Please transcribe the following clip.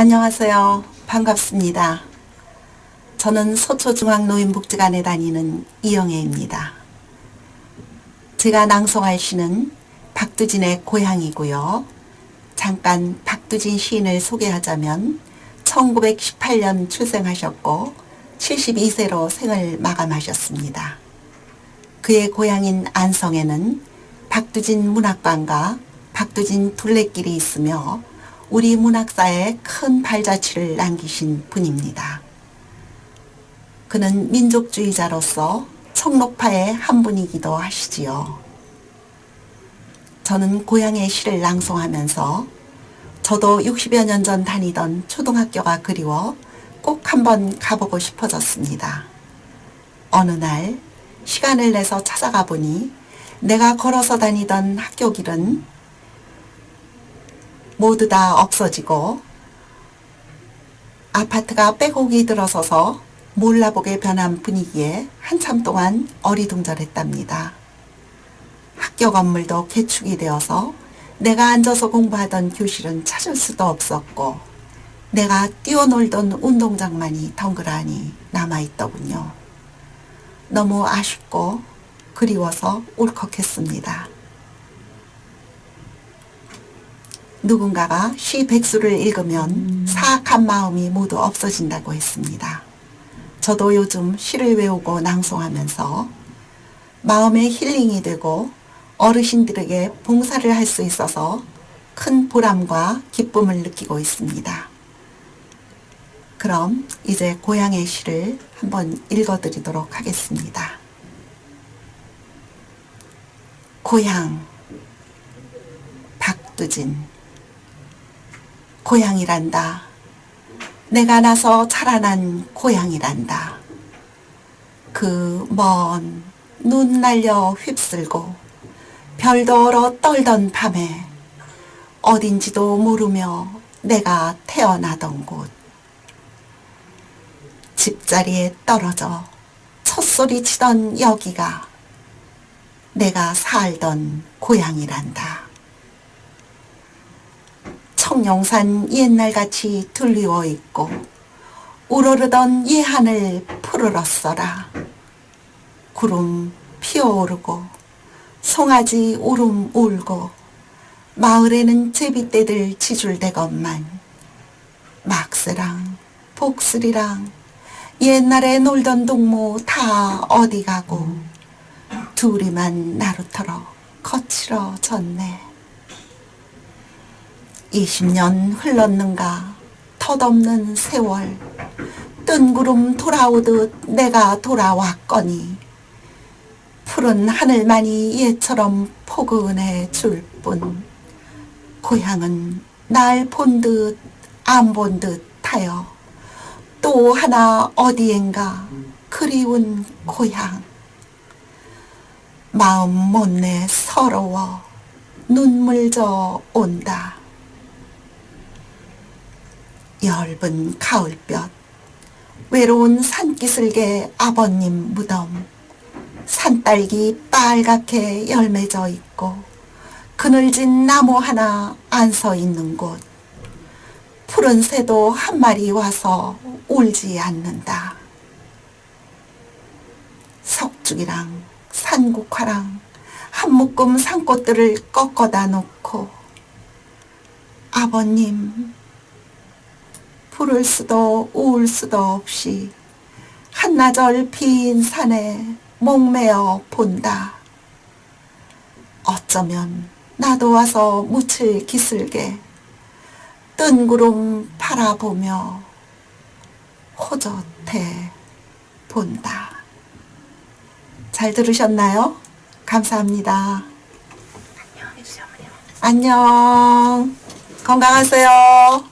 안녕하세요. 반갑습니다. 저는 서초중앙노인복지관에 다니는 이영애입니다. 제가 낭송할 시는 박두진의 고향이고요. 잠깐 박두진 시인을 소개하자면 1918년 출생하셨고 72세로 생을 마감하셨습니다. 그의 고향인 안성에는 박두진 문학관과 박두진 둘레길이 있으며 우리 문학사에 큰 발자취를 남기신 분입니다. 그는 민족주의자로서 청록파의 한 분이기도 하시지요. 저는 고향의 시를 낭송하면서 저도 60여 년 전 다니던 초등학교가 그리워 꼭 한번 가보고 싶어졌습니다. 어느 날 시간을 내서 찾아가 보니 내가 걸어서 다니던 학교 길은 모두 다 없어지고 아파트가 빼곡이 들어서서 몰라보게 변한 분위기에 한참 동안 어리둥절했답니다. 학교 건물도 개축이 되어서 내가 앉아서 공부하던 교실은 찾을 수도 없었고 내가 뛰어놀던 운동장만이 덩그라니 남아있더군요. 너무 아쉽고 그리워서 울컥했습니다. 누군가가 시 백수를 읽으면 사악한 마음이 모두 없어진다고 했습니다. 저도 요즘 시를 외우고 낭송하면서 마음의 힐링이 되고 어르신들에게 봉사를 할 수 있어서 큰 보람과 기쁨을 느끼고 있습니다. 그럼 이제 고향의 시를 한번 읽어드리도록 하겠습니다. 고향 박두진 고향이란다. 내가 나서 자라난 고향이란다. 그 먼 눈 날려 휩쓸고 별도 얼어 떨던 밤에 어딘지도 모르며 내가 태어나던 곳. 집자리에 떨어져 첫소리 치던 여기가 내가 살던 고향이란다. 청룡산 옛날같이 들리워 있고 우러르던 예하늘 푸르렀어라. 구름 피어오르고 송아지 울음 울고 마을에는 제비떼들 지줄대건만 막스랑 복슬이랑 옛날에 놀던 동무 다 어디 가고 둘이만 나루터러 거칠어졌네. 20년 흘렀는가? 덧없는 세월. 뜬구름 돌아오듯 내가 돌아왔거니. 푸른 하늘만이 얘처럼 포근해 줄 뿐. 고향은 날 본 듯 안 본 듯 하여. 또 하나 어디엔가 그리운 고향. 마음 못내 서러워 눈물 져 온다 엷은 가을볕. 외로운 산기슭의 아버님 무덤. 산딸기 빨갛게 열매져 있고 그늘진 나무 하나 안 서 있는 곳. 푸른 새도 한 마리 와서 울지 않는다. 석죽이랑 산국화랑 한 묶음 산꽃들을 꺾어다 놓고 아버님 부를 수도 울 수도 없이 한나절 빈 산에 목매어 본다. 어쩌면 나도 와서 묻힐 기슭에 뜬구름 바라보며 호젓해 본다. 잘 들으셨나요? 감사합니다. 안녕. 건강하세요.